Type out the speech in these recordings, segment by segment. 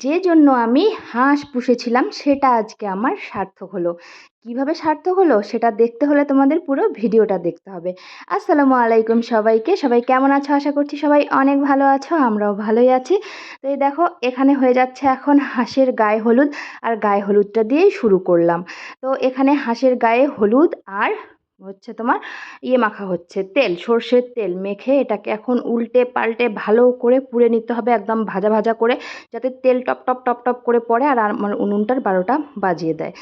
যে জন্য আমি হাঁস পুষেছিলাম, সেটা আজকে আমার সার্থক হলো। কীভাবে সার্থক হলো, সেটা দেখতে হলে তোমাদের পুরো ভিডিওটা দেখতে হবে। আসসালামু আলাইকুম সবাইকে। সবাই কেমন আছো? আশা করছি সবাই অনেক ভালো আছো, আমরাও ভালোই আছি। তো এই দেখো, এখানে হয়ে যাচ্ছে এখন হাঁসের গায়ে হলুদ, আর গায়ে হলুদটা দিয়েই শুরু করলাম। তো এখানে হাঁসের গায়ে হলুদ আর হচ্ছে তোমার ইয়ে মাখা হচ্ছে, তেল, সর্ষের তেল মেখে এটাকে এখন উল্টে পাল্টে ভালো করে পুড়ে নিতে হবে, একদম ভাজা ভাজা করে, যাতে তেল টপ টপ টপ টপ করে পড়ে আর আমার উনুনটার বারোটা বাজিয়ে দেয়।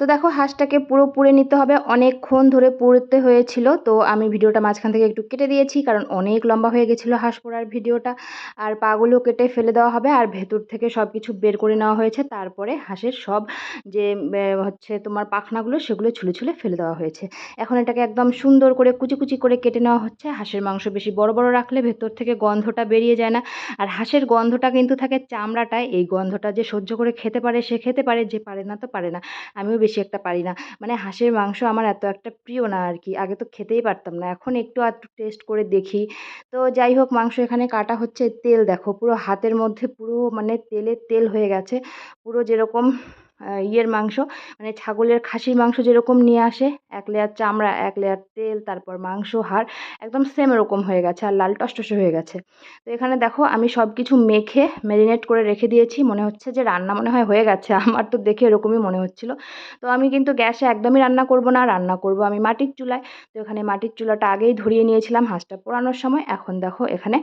তো দেখো হাঁসটাকে পুরো পুড়ে নিতে হবে। অনেকক্ষণ ধরে পুড়তে হয়েছিল। তো আমি ভিডিওটা মাঝখান থেকে একটু কেটে দিয়েছি কারণ অনেক লম্বা হয়ে গেছিল হাঁস পোড়ার ভিডিওটা। আর পাগুলো কেটে ফেলে দেওয়া হবে আর ভেতর থেকে সব কিছু বের করে নেওয়া হয়েছে। তারপরে হাঁসের সব যে হচ্ছে তোমার পাখনাগুলো সেগুলো ছুলে ছুলে ফেলে দেওয়া হয়েছে। এখন এটাকে একদম সুন্দর করে কুচি কুচি করে কেটে নেওয়া হচ্ছে। হাঁসের মাংস বেশি বড় বড় রাখলে ভেতর থেকে গন্ধটা বেরিয়ে যায় না। আর হাঁসের গন্ধটা কিন্তু থাকে চামড়াটায়। এই গন্ধটা যে সহ্য করে খেতে পারে সে খেতে পারে, যে পারে না তো পারে না। আমিও বেশি একটা পারি না। মানে হাঁসের মাংস আমার এত একটা প্রিয় না আর কি আগে তো খেতেই পারতাম না। এখন একটু আধটু টেস্ট করে দেখি। তো যাই হোক, মাংস এখানে কাটা হচ্ছে তেল। দেখো পুরো হাতের মধ্যে পুরো মানে তেলে তেল হয়ে গেছে। পুরো যেরকম ইয়ের মাংস। মানে ছাগলের খাসির মাংস যেরকম নিয়ে আসে, এক লেয়ার চামড়া, এক লেয়ার তেল, তারপর মাংস, হাড়, একদম সেম এরকম হয়ে গেছে আর লাল টসটসে হয়ে গেছে। তো এখানে দেখো আমি সব কিছু মেখে ম্যারিনেট করে রেখে দিয়েছি। মনে হচ্ছে যে রান্না মনে হয় হয়ে গেছে, আমার তো দেখে এরকমই মনে হচ্ছিল। তো আমি কিন্তু গ্যাসে একদমই রান্না করব না, রান্না করব আমি মাটির চুলায়। তো এখানে মাটির চুলাটা আগেই ধরিয়ে নিয়েছিলাম হাঁসটা পোড়ানোর সময়। এখন দেখো এখানে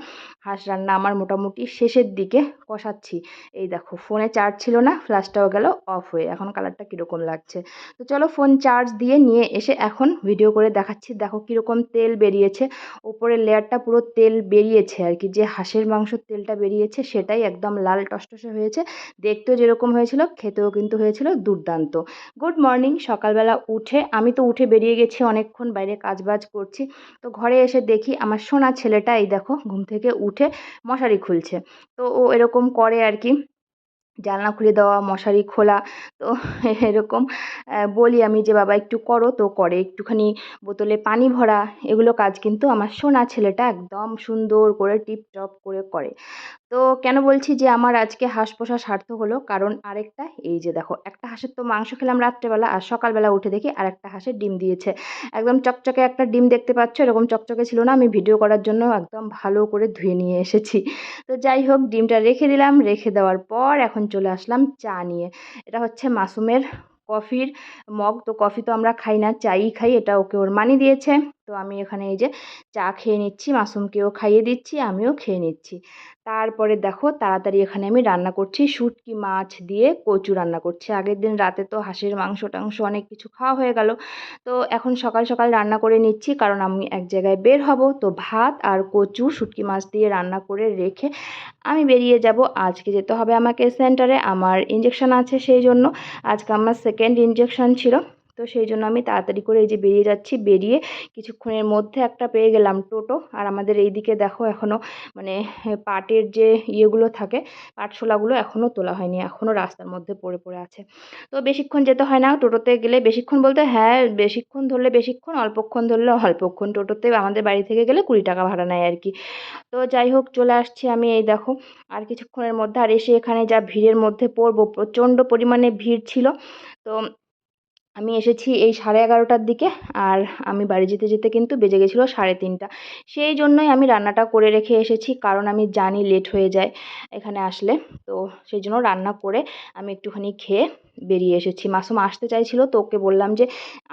হাঁস রান্না আমার মোটামুটি শেষের দিকে কষাচ্ছি। এই দেখো, ফোনে চার্জ ছিল না ফ্ল্যাশটাও গেল অফ হয়ে, এখন কালারটা কীরকম লাগছে? তো চলো ফোন চার্জ দিয়ে নিয়ে এসে এখন ভিডিও করে দেখাচ্ছি। দেখো কীরকম তেল বেরিয়েছে। ওপরের লেয়ারটা পুরো তেল বেরিয়েছে আর কি। যে হাঁসের মাংসর তেলটা বেরিয়েছে, সেটাই একদম লাল টসটসে হয়েছে। দেখতেও যেরকম হয়েছিল, খেতেও কিন্তু হয়েছিল দুর্দান্ত। গুড মর্নিং সকালবেলা উঠে, আমি তো উঠে বেরিয়ে গেছি অনেকক্ষণ, বাইরে কাজবাজ করছি। তো ঘরে এসে দেখি আমার সোনা ছেলেটা, এই দেখো, ঘুম থেকে উঠে মশারি খুলছে। তো ও এরকম করে আর কি। জানলা খুলে দেওয়া, মশারি খোলা। তো এরকম বলি আমি যে, বাবা, একটু করো তো, করে একটুখানি বোতলে পানি ভরা। এগুলো কাজ কিন্তু আমার সোনা ছেলেটা একদম সুন্দর করে টিপটপ করে করে। তো কেন বলছি যে আমার আজকে হাঁস পোষা সার্থক হলো? কারণ আরেকটা, এই যে দেখো, একটা হাঁসের তো মাংস খেলাম রাত্রেবেলা আর সকালবেলা উঠে দেখি আর একটা হাঁসের ডিম দিয়েছে। একদম চকচকে একটা ডিম দেখতে পাচ্ছ, এরকম চকচকে ছিল না, আমি ভিডিও করার জন্য একদম ভালো করে ধুয়ে নিয়ে এসেছি। তো যাই হোক, ডিমটা রেখে দিলাম, রেখে দেওয়ার পর এখন চলে আসলাম চা নিয়ে। এটা হচ্ছে মাসুমের কফির মগ, তো কফি তো আমরা খাই না, চাই খাই, এটা ওকে ওর মানি দিয়েছে। তো আমি এখানে এই যে চা খেয়ে নিচ্ছি মাসুমকেও খাইয়ে দিচ্ছি, আমিও খেয়ে নিচ্ছি। তারপরে দেখো তাড়াতাড়ি এখানে আমি রান্না করছি, শুটকি মাছ দিয়ে কচু রান্না করছি। আগের দিন রাতে তো হাঁসের মাংস টাংস অনেক কিছু খাওয়া হয়ে গেল। তো এখন সকাল সকাল রান্না করে নিচ্ছি, কারণ আমি এক জায়গায় বের হব। তো ভাত আর কচু, শুটকি মাছ দিয়ে রান্না করে রেখে আমি বেরিয়ে যাব। আজকে যেতে হবে আমাকে সেন্টারে, আমার ইঞ্জেকশন আছে সেই জন্য। আজকে আমার সেকেন্ড ইঞ্জেকশন ছিল। তো সেই জন্য আমি তাড়াতাড়ি করে এই যে বেরিয়ে যাচ্ছি, বেরিয়ে কিছুক্ষণের মধ্যে একটা পেয়ে গেলাম টোটো। আর আমাদের এই দিকে দেখো এখনও মানে পাটের যে ইয়েগুলো থাকে, পাটশোলাগুলো এখনও তোলা হয়নি এখনও রাস্তার মধ্যে পড়ে পড়ে আছে। তো বেশিক্ষণ যেতে হয় না, টোটোতে গেলে বেশিক্ষণ বলতে হ্যাঁ বেশিক্ষণ ধরলে বেশিক্ষণ, অল্পক্ষণ ধরলে অল্পক্ষণ। টোটোতে আমাদের বাড়ি থেকে গেলে কুড়ি টাকা ভাড়া নেয় আর কি। তো যাই হোক, চলে আসছি আমি এই দেখো। আর কিছুক্ষণের মধ্যে আর এসে এখানে যা ভিড়ের মধ্যে পড়ব, প্রচণ্ড পরিমাণে ভিড় ছিল। তো আমি এসেছি এই সাড়ে এগারোটার দিকে আর আমি বাড়ি যেতে যেতে কিন্তু বেজে গেছিল সাড়ে তিনটা। সেই জন্যই আমি রান্নাটা করে রেখে এসেছি কারণ আমি জানি লেট হয়ে যায় এখানে আসলে। তো সেই জন্য রান্না করে আমি একটুখানি খেয়ে বেরিয়ে এসেছি। মাসুম আসতে চাইছিল, তো ওকে বললাম যে,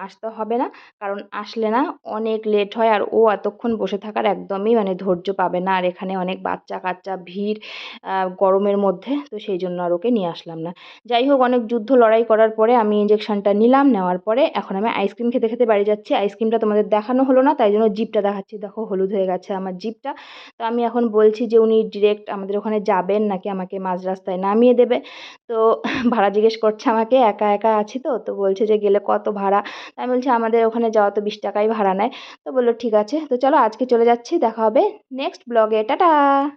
আসতে হবে না, কারণ আসলে না, অনেক লেট হয় আর ও এতক্ষণ বসে থাকার একদমই মানে ধৈর্য পাবে না। আর এখানে অনেক বাচ্চা কাচ্চা ভিড় গরমের মধ্যে, তো সেই জন্য আর ওকে নিয়ে আসলাম না। যাই হোক, অনেক যুদ্ধ লড়াই করার পরে আমি ইঞ্জেকশনটা নিলাম, নেওয়ার পরে এখন আমি আইসক্রিম খেতে খেতে বাড়ি যাচ্ছি। আইসক্রিমটা তোমাদের দেখানো হলো না, তাই জন্য জিপটা দেখাচ্ছি। দেখো, হলুদ হয়ে গেছে আমার জিপটা তো আমি এখন বলছি যে, উনি ডিরেক্ট আমাদের ওখানে যাবেন নাকি আমাকে মাঝ রাস্তায় নামিয়ে দেবে? তো ভাড়া জিজ্ঞেস করছে আমাকে, একা একা আছি তো? তো বলছে যে, গেলে কত ভাড়া? আমি বলছি, আমাদের ওখানে যাওয়া তো বিশ টাকাই ভাড়া নেয়। তো বলল, ঠিক আছে। তো চলো আজকে চলে যাচ্ছি, দেখা হবে নেক্সট ব্লগে। টাটা!